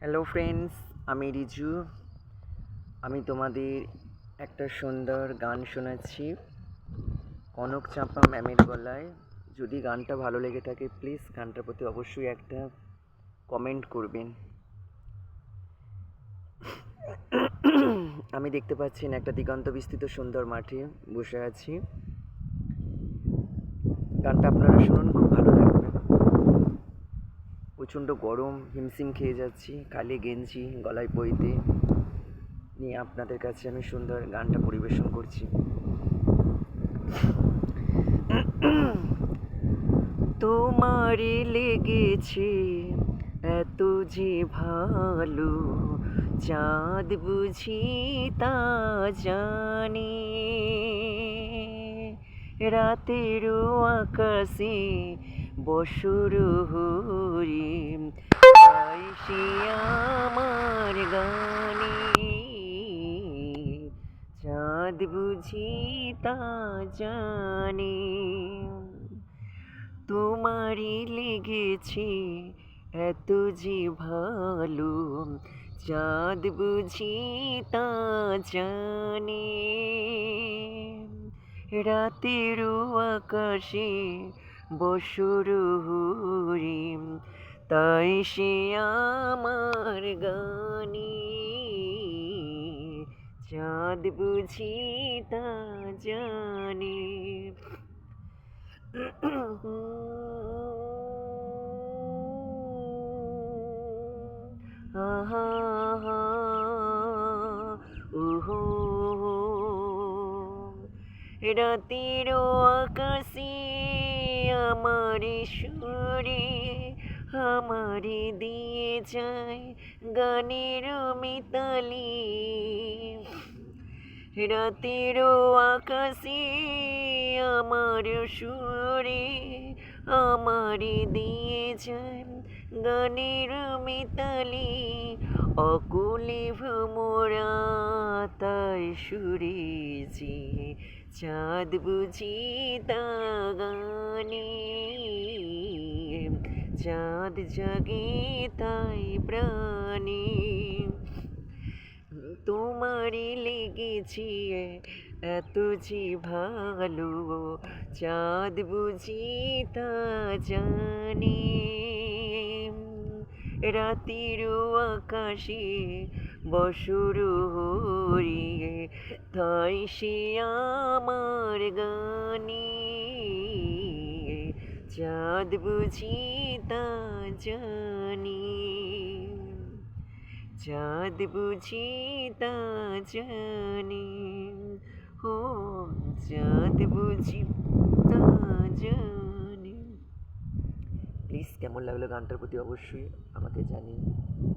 Hello friends আমি রিজু। আমি তোমাদের একটা সুন্দর গান শোনাচ্ছি। কনক চাঁপা ম্যামের গলায়। যদি গানটা ভালো লেগে থাকে প্লিজ গানটার প্রতি অবশ্যই একটা কমেন্ট করবেন। আমি দেখতে পাচ্ছেন একটা দিগন্ত বিস্তৃত সুন্দর মাঠে বসে আছি। গানটা আপনারা শুনুন, খুব ভালো প্রচণ্ড গরম, হিমশিম খেয়ে যাচ্ছি, কালি গেঞ্জি, গলায় বইতে। নিয়ে আপনাদের কাছে আমি সুন্দর গানটা পরিবেশন করছি। তোমারে লেগেছে এত যে ভালো, চাঁদ বুঝি তা জানি। রাতেরও আকাশে বসর হরি সে আমার গানে। চাঁদ বুঝি তা জানে। তোমারই লেগেছে এত যে ভালো। চাঁদ বুঝি তা জানে। রাতেরও আকাশে বসর হরি তাই সে আমার গানে চাঁদ বুঝি তা জানে। আহা উহু রাতের আকাশে আমার সুরে আমার দিয়ে যায় গানের মিতালি। রাতের আকাশে আমার সুরে আমার দিয়ে যায় গানের মিতালি। অকুলে ভ্রমরা তাই যে চাঁদ বুঝি তা গানে। চাঁদ জাগে তাই প্রাণী তোমারই লেগেছি এত যে ভালো চাঁদ বুঝি তা জানি রাতের আকাশে বসর হরিয়ে তাই সে আমার গানে চাঁদ বুঝি তা জানি। চাঁদ বুঝি তা জানি। ও, চাঁদ বুঝি তা জানি। প্লিজ কেমন লাগল গানটার প্রতি অবশ্যই আমাকে জানিয়ে